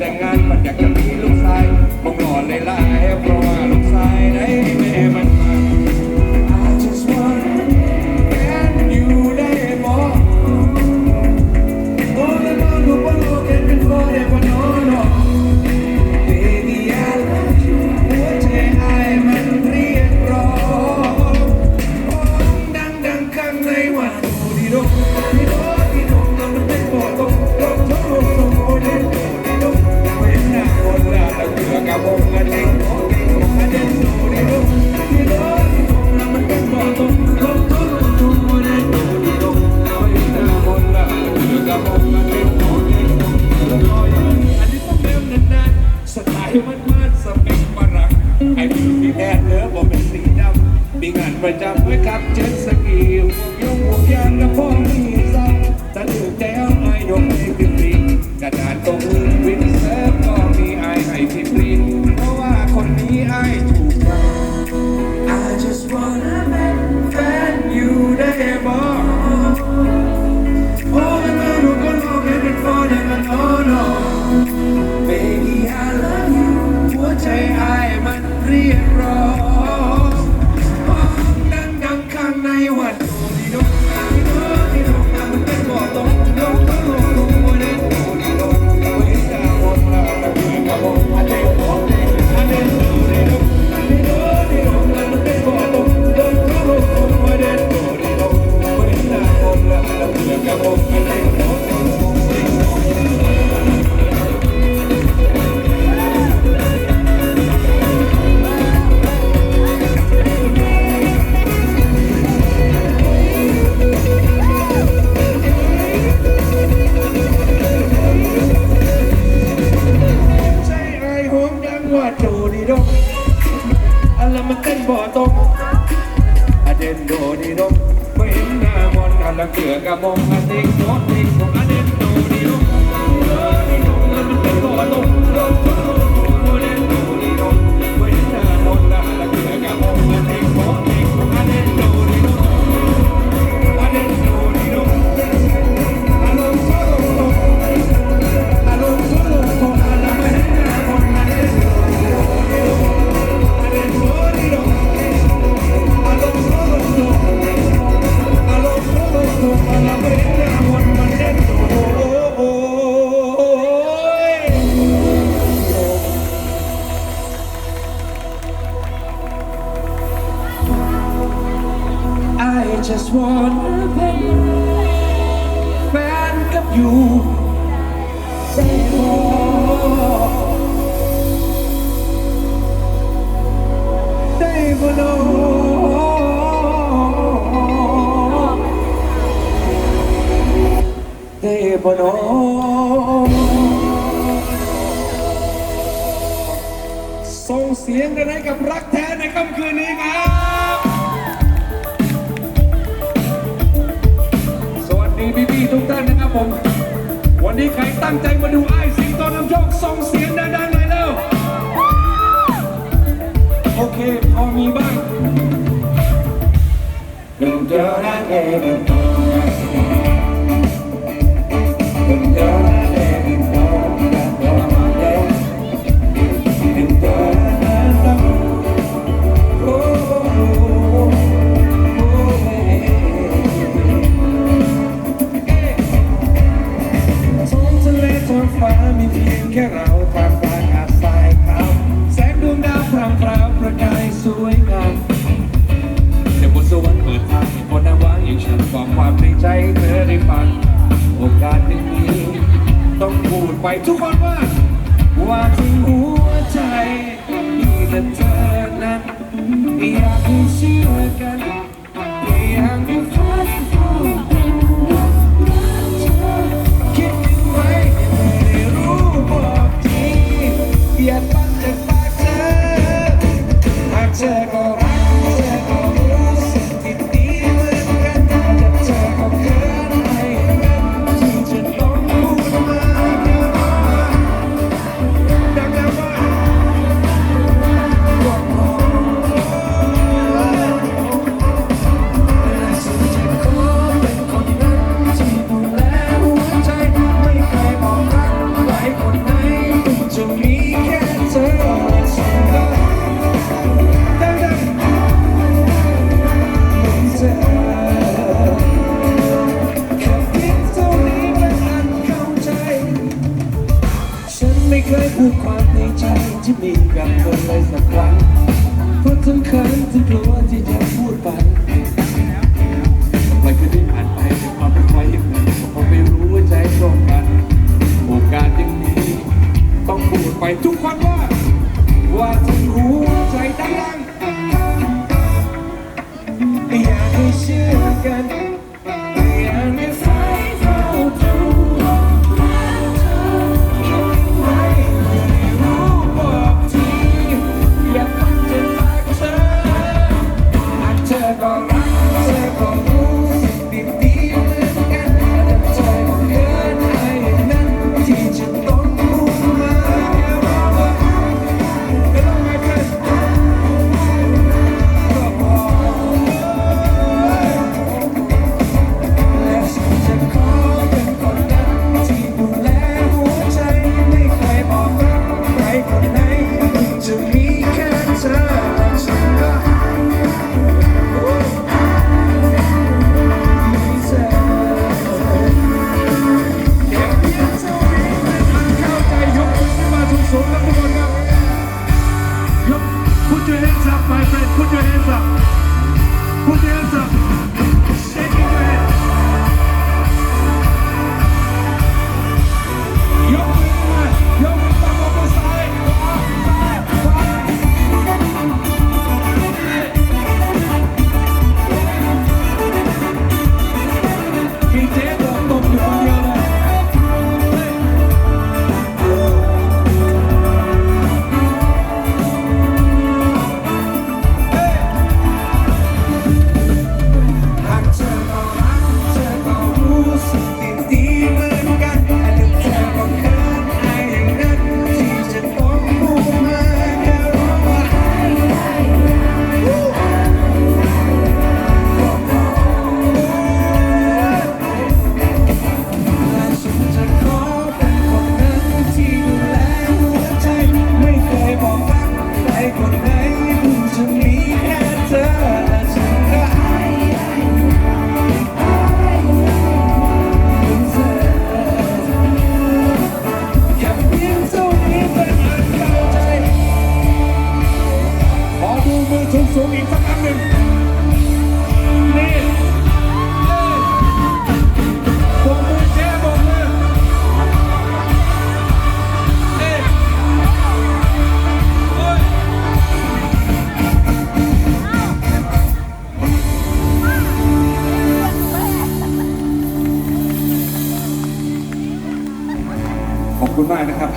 tengan มันมื่อสปิงปรังไอ้พี่พี่แดนเนื้อบ่เป็นสีดำมีงานประจำไว้ครับเจ็ตสกีวงยงวงยานและพ่อมี you say more. They will know. They will know. ส่งเสียงกันให้กับรักแท้ในค่ำคืนนี้ ตั้งใจมาดู ทุความในใจที่มีกับคนเลยสัากนะครับ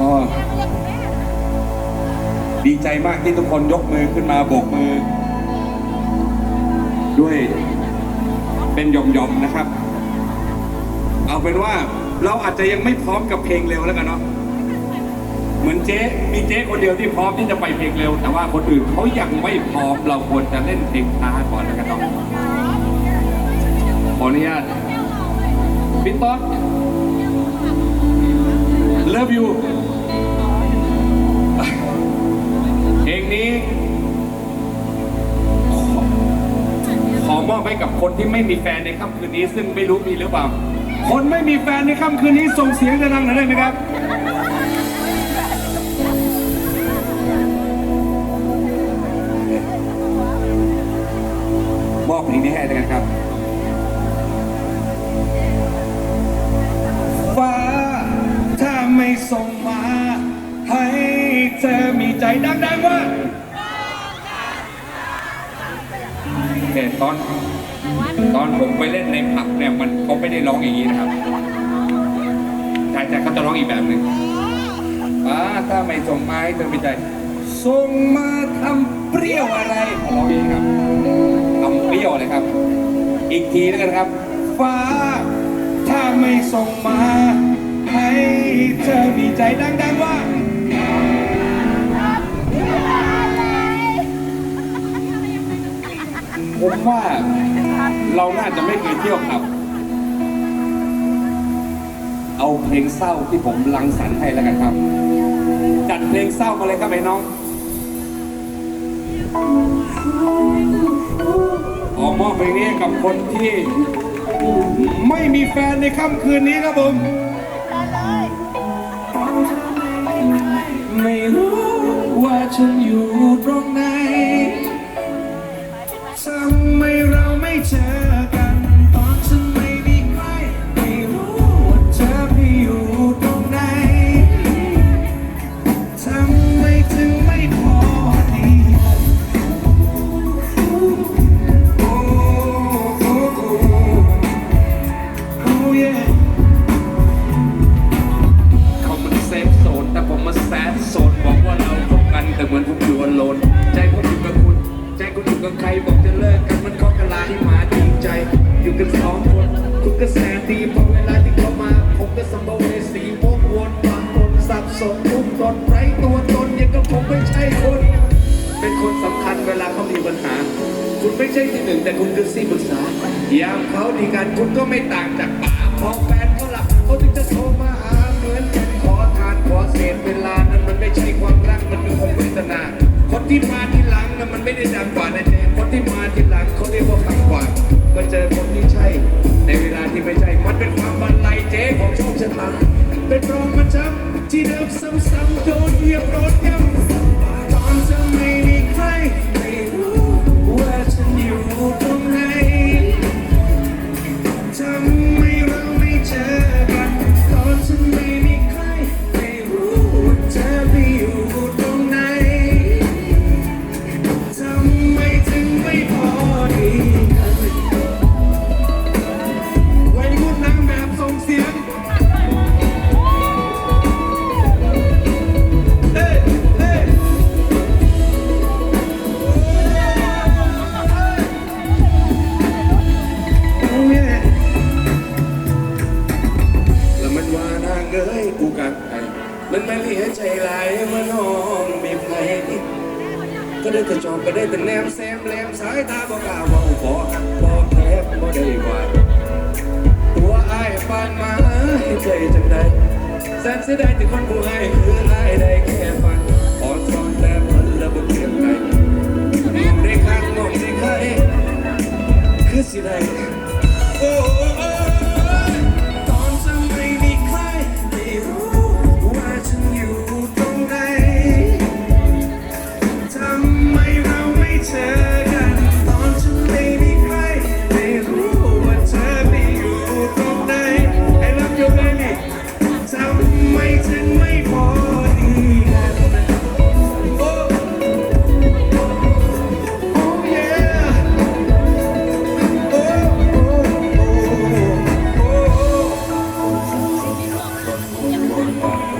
ก็ ดีใจมากที่ทุกคนยกมือขึ้นมาโบกมือ ด้วยเป็นหย่อมๆนะครับ เอาเป็นว่าเราอาจจะยังไม่พร้อมกับเพลงเร็วแล้วกันเนาะเหมือนเจ๊มีเจ๊คนเดียวที่พร้อมที่จะไปเพลงเร็ว แต่ว่าคนอื่นเขายังไม่พร้อมเราควรจะเล่นเพลงช้าก่อนแล้วกันเนาะขออนุญาตพี่ต๊อด Love you เพลงนี้ ขอมอบให้กับคนที่ไม่มีแฟนในค่ำคืนนี้ ซึ่งไม่รู้มีหรือเปล่า คนไม่มีแฟนในค่ำคืนนี้ส่งเสียงดังๆหน่อยได้ไหมครับมอบเพลงนี้ให้แล้วกันครับ ส่งมา ให้เธอมีใจดังๆว่าเห็นตอนตอนผมไปเล่นในผับเนี่ยมันเขาไม่ได้ร้องอย่างนี้นะครับใช่แต่เขาจะร้องอีกแบบหนึ่งฟ้าถ้าไม่ส่งมาให้เธอมีใจส่งมาทำเปรี้ยวอะไรเขาร้องอย่างนี้ครับทำเปรี้ยวเลยครับ อีกทีแล้วกันครับ ฟ้า ถ้าไม่ส่งมา ให้เธอมีใจดังๆว่าผมว่าเราน่าจะไม่เคยเที่ยวครับ เอาเพลงเศร้าที่ผมรังสรรค์ให้แล้วกันครับ จัดเพลงเศร้ามาเลยครับไอ้น้องขอมอบเพลงนี้กับคนที่ ไม่มีแฟนในค่ำคืนนี้ครับผม ฉันอยู่ตรงไหน กระแสนดีพอเวลาที่เขามา ผมก็สัมภเวสีวกวนปางคนสับสนทุกตนไรตัวตนยังก็ผมไม่ใช่คน เป็นคนสำคัญเวลาเขามีปัญหา คุณไม่ใช่ที่หนึ่งแต่คุณคือสี่ปรึกษายามเขาดีกันคุณก็ไม่ต่างจากป่าของแฟนเขาหลับเขาถึงจะโทรมาหาเหมือนกันขอทานขอเศษเวลานั้นมันไม่ใช่ความรักมันคือความเวทนาคนที่มาที่หลังนั้นมันไม่ได้ดังกว่าในะเจคนที่มาที่หลังเขาเรียกว่าฟังกว่าก็เจอคนที่ใช่ เจ๊ของโชคชะตาเป็นรองประจำที่เดิมซ้ำๆโดนเหยียบโดนย่ำ คือไล่ได้แค่ฝันอ่ออนแต่พันละเปลี่ใจมองได้ข้ามองได้ใครคือสิได้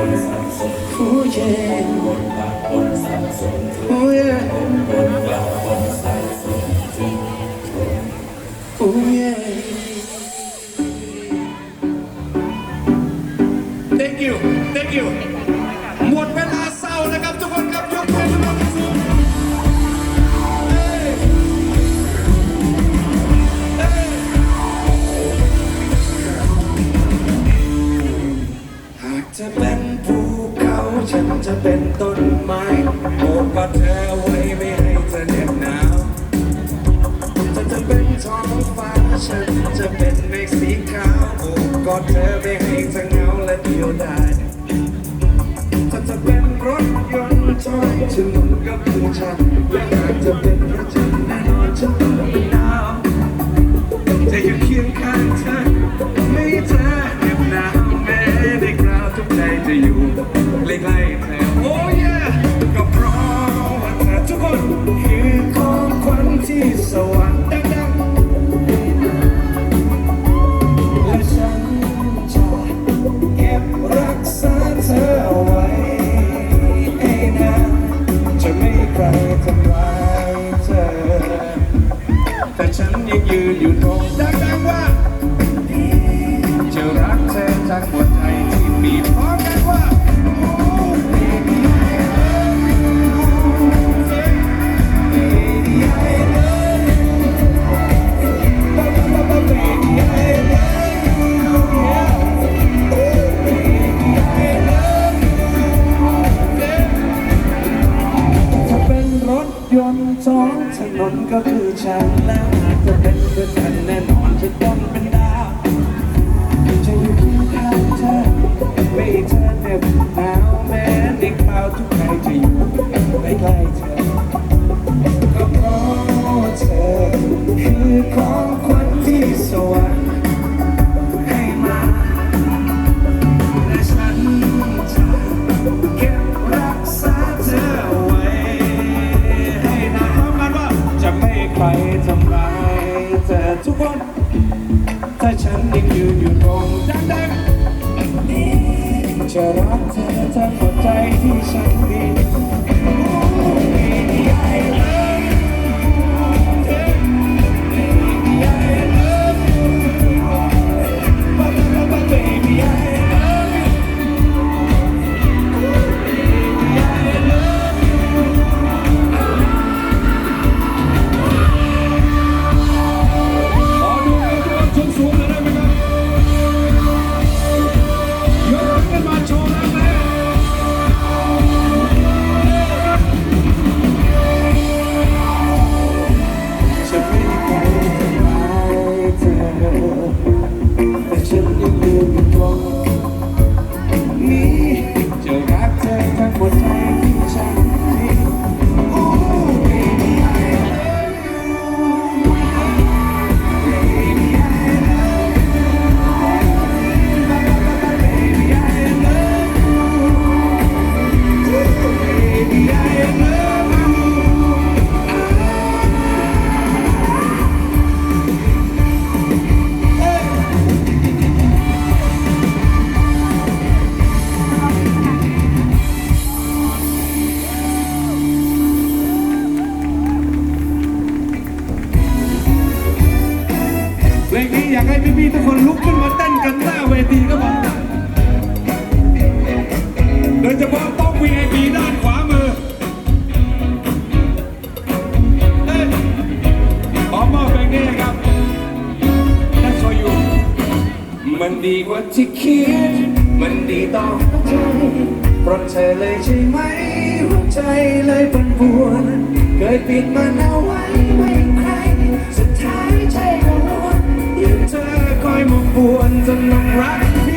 คนสับสนผู้เย็นคนบางคนสับสนผู้เย็นคนบางคนสับสน ได้จะเป็นรถยนต์ชอยฉันกับผู้ชายและอาจจะเป็น for once and I'm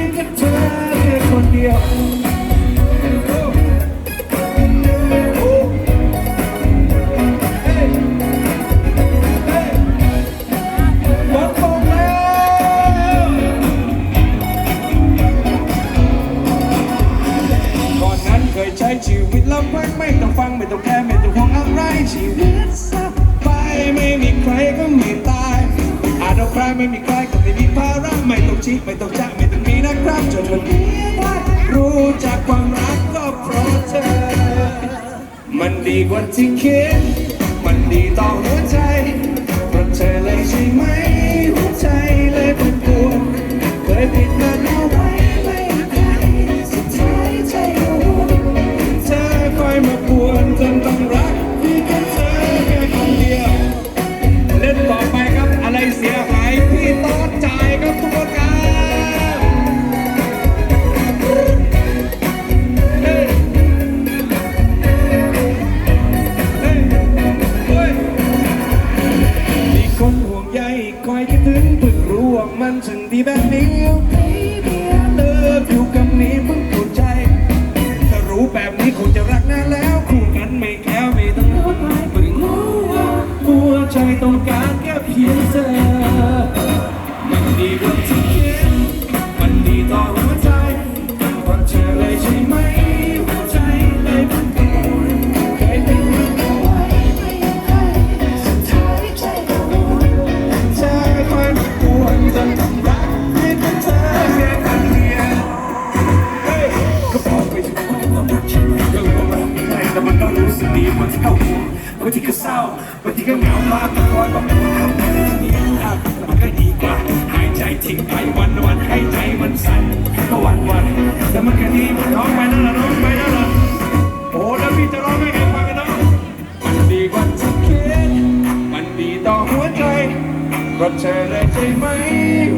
เพราะเธอเลยใช่ไหม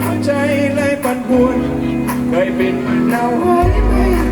หัวใจเลยปั่นป่วนเคยเป็นเหมือนเราไว้ไม